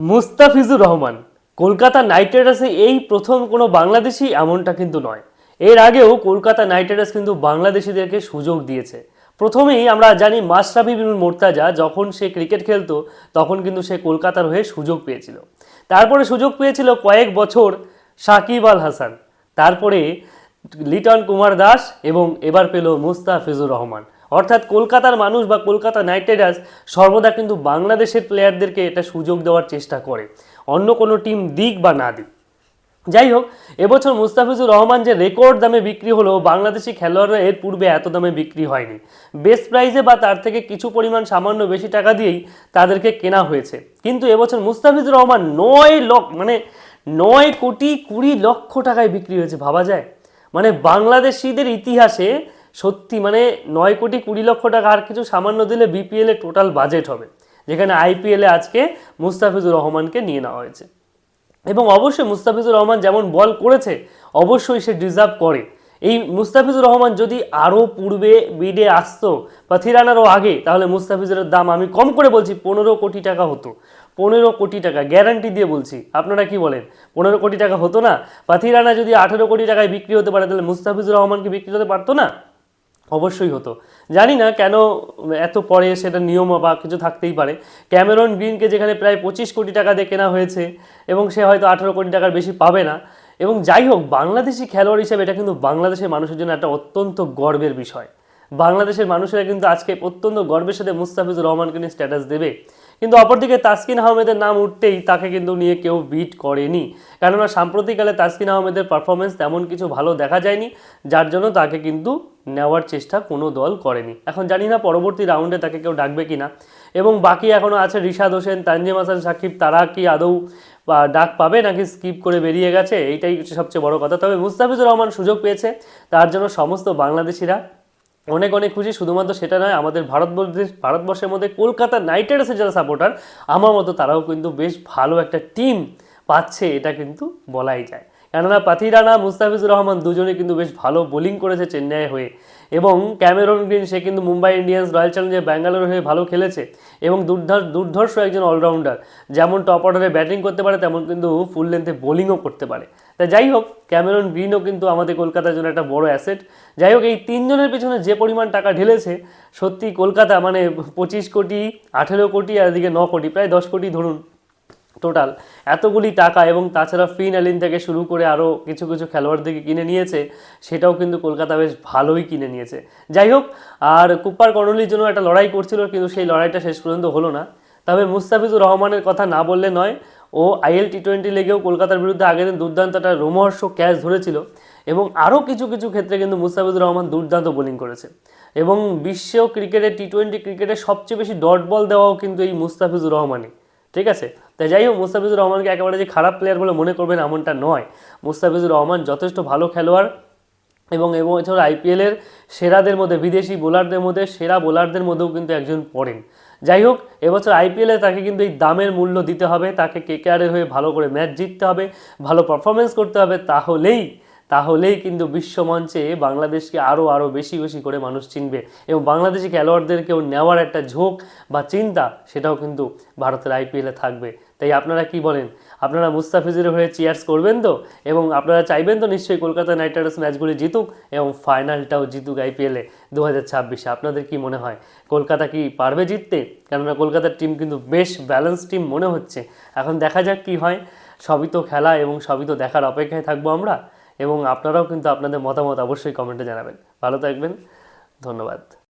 Mustafizur Rahman, Kolkata knight রাইডার্সে এই প্রথম কোনো বাংলাদেশি এমনটা কিন্তু নয়। এর আগেও কলকাতা নাইট রাইডার্স কিন্তু বাংলাদেশিদেরকে সুযোগ দিয়েছে। প্রথমেই আমরা জানি মাশরাফি বিন মোর্তাজা যখন সে ক্রিকেট খেলতো, তখন কিন্তু সে কলকাতার হয়ে সুযোগ পেয়েছিল। তারপরে সুযোগ পেয়েছিল কয়েক বছর সাকিব আল হাসান। তারপরে লিটন কুমার দাস এবং এবার পেল মুস্তাফিজুর রহমান। অর্থাৎ কলকাতার মানুষ বা কলকাতা নাইট রাইডার্স সর্বদা কিন্তু বাংলাদেশের প্লেয়ারদেরকে এটা সুযোগ দেওয়ার চেষ্টা করে, অন্য কোনো টিম দিক বা না দিক। যাই হোক, এবছর মুস্তাফিজুর রহমান যে রেকর্ড দামে বিক্রি হলো, বাংলাদেশি খেলোয়াড়রা এর পূর্বে এত দামে বিক্রি হয়নি। বেস্ট প্রাইজে বা তার থেকে কিছু পরিমাণ সামান্য বেশি টাকা দিয়েই তাদেরকে কেনা হয়েছে। কিন্তু এবছর মুস্তাফিজুর রহমান নয় লক্ষ মানে নয় কোটি কুড়ি লক্ষ টাকায় বিক্রি হয়েছে, ভাবা যায়? মানে বাংলাদেশিদের ইতিহাসে সত্যি মানে নয় কোটি কুড়ি লক্ষ টাকা আর কিছু সামান্য দিলে বিপিএল টোটাল বাজেট হবে, যেখানে আইপিএলে আজকে মুস্তাফিজুর রহমানকে নিয়ে নেওয়া হয়েছে। এবং অবশ্যই মুস্তাফিজুর রহমান যেমন বল করেছে, অবশ্যই সে ডিজার্ভ করে। এই মুস্তাফিজুর রহমান যদি আরও পূর্বে বিডে আসতো বা থিরানারও আগে, তাহলে মুস্তাফিজুরের দাম আমি কম করে বলছি, পনেরো কোটি টাকা হতো। পনেরো কোটি টাকা গ্যারান্টি দিয়ে বলছি, আপনারা কি বলেন? পনেরো কোটি টাকা হতো না? পাথিরানা যদি আঠেরো কোটি টাকায় বিক্রি হতে পারে, তাহলে মুস্তাফিজুর রহমানকে বিক্রি হতে পারতো না? অবশ্যই হতো। জানি না কেন এত পরে সেটা নিয়ম বা কিছু থাকতেই পারে। ক্যামেরন গ্রিনকে যেখানে প্রায় পঁচিশ কোটি টাকা দিয়ে কেনা হয়েছে এবং সে হয়তো আঠেরো কোটি টাকার বেশি পাবে না। এবং যাই হোক, বাংলাদেশি খেলোয়াড় হিসেবে এটা কিন্তু বাংলাদেশের মানুষের জন্য একটা অত্যন্ত গর্বের বিষয়। বাংলাদেশের মানুষেরা কিন্তু আজকে অত্যন্ত গর্বের সাথে মুস্তাফিজুর রহমানকে নিয়ে স্ট্যাটাস দেবে। কিন্তু অপরদিকে তাসকিন আহমেদের নাম উঠতেই তাকে কিন্তু নিয়ে কেউ বিট করেনি। কেননা সাম্প্রতিককালে তাসকিন আহমেদের পারফরমেন্স তেমন কিছু ভালো দেখা যায়নি, যার জন্য তাকে কিন্তু নেওয়ার চেষ্টা কোনো দল করেনি। এখন জানি না পরবর্তী রাউন্ডে তাকে কেউ ডাকবে কি না এবং বাকি এখনও আছে রিশাদ হোসেন, তানজিম হাসান, সাকিব, তারা কি আদৌ ডাক পাবে নাকি স্কিপ করে বেরিয়ে গেছে? এইটাই হচ্ছে সবচেয়ে বড় কথা। তবে মুস্তাফিজুর রহমান সুযোগ পেয়েছে। তার জন্য সমস্ত বাংলাদেশিরা অনেক অনেক খুশি। শুধুমাত্র সেটা নয়, আমাদের ভারতবর্ষের ভারতবর্ষের মধ্যে কলকাতা নাইট রাইডার্সের যারা সাপোর্টার আমার মতো তারাও কিন্তু বেশ ভালো একটা টিম পাচ্ছে, এটা কিন্তু বলাই যায়। কেননা পাথিরানা মুস্তাফিজুর রহমান দুজনে কিন্তু বেশ ভালো বোলিং করেছে চেন্নাই হয়ে। এবং ক্যামেরন গ্রিন, সে কিন্তু Mumbai Indians royal challenger Bangalore হয়ে ভালো খেলেছে এবং দুর্ধর্ষ একজন অলরাউন্ডার। যেমন টপ অর্ডারে ব্যাটিং করতে পারে, তেমন কিন্তু ফুল লেন্থে বোলিংও করতে পারে। তা যাই হোক, ক্যামেরন গ্রিনও কিন্তু আমাদের কলকাতার জন্য একটা বড় অ্যাসেট। যাই হোক, এই তিনজনের পিছনে যে পরিমাণ টাকা ঢেলেছে, সত্যি কলকাতা মানে পঁচিশ কোটি, আঠেরো কোটি, আর এদিকে ন কোটি, প্রায় দশ কোটি ধরুন। টোটাল এতগুলি টাকা এবং তাছাড়া ফিন অ্যালিন থেকে শুরু করে আরও কিছু কিছু খেলোয়াড়দেরকে কিনে নিয়েছে, সেটাও কিন্তু কলকাতা বেশ ভালোই কিনে নিয়েছে। যাই হোক, আর কুপ্পার কর্নলির জন্য একটা লড়াই করছিল, কিন্তু সেই লড়াইটা শেষ পর্যন্ত হলো না। তবে মুস্তাফিজুর রহমানের কথা না বললে নয়, ও আইএল টি টোয়েন্টি লেগেও কলকাতার বিরুদ্ধে আগের দিন দুর্দান্ত একটা রোমহর্ষ ক্যাচ ধরেছিল এবং আরও কিছু কিছু ক্ষেত্রে কিন্তু মুস্তাফিজুর রহমান দুর্দান্ত বোলিং করেছে। এবং বিশ্ব ক্রিকেটে টি টোয়েন্টি ক্রিকেটে সবচেয়ে বেশি ডট বল দেওয়াও কিন্তু এই মুস্তাফিজুর রহমানই, ঠিক আছে? তাই যাই হোক, মুস্তাফিজুর রহমানকে একেবারে যে খারাপ প্লেয়ার বলে মনে করবেন এমনটা নয়। মুস্তাফিজুর রহমান যথেষ্ট ভালো খেলোয়াড় এবং এবং এছাড়া আইপিএলের সেরাদের মধ্যে, বিদেশি বোলারদের মধ্যে, সেরা বোলারদের মধ্যেও কিন্তু একজন পড়েন। যাই হোক, এবছর আইপিএলে তাকে কিন্তু এই দামের মূল্য দিতে হবে, তাকে কেকেআরের হয়ে ভালো করে ম্যাচ জিততে হবে, ভালো পারফরমেন্স করতে হবে, তাহলেই তাহলেই কিন্তু বিশ্বমঞ্চে বাংলাদেশকে আরও আরও বেশি বেশি করে মানুষ চিনবে। এবং বাংলাদেশি খেলোয়াড়দেরকেও নেওয়ার একটা ঝোঁক বা চিন্তা সেটাও কিন্তু ভারতের আইপিএলে থাকবে। তাই আপনারা কি বলেন? আপনারা মুস্তাফিজের হয়ে চিয়ার্স করবেন তো? এবং আপনারা চাইবেন তো নিশ্চয়ই কলকাতা নাইট রাইডার্স ম্যাচগুলি জিতুক এবং ফাইনালটাও জিতুক আইপিএলে দু হাজার ছাব্বিশে। আপনাদের কি মনে হয়? কলকাতা কি পারবে জিততে? কেননা কলকাতার টিম কিন্তু বেশ ব্যালেন্স টিম মনে হচ্ছে। এখন দেখা যাক কি হয়। সবই তো খেলা এবং সবই তো দেখার অপেক্ষায় থাকব আমরা। এবং আপনারাও কিন্তু আপনাদের মতামত অবশ্যই কমেন্টে জানাবেন। ভালো থাকবেন ধন্যবাদ।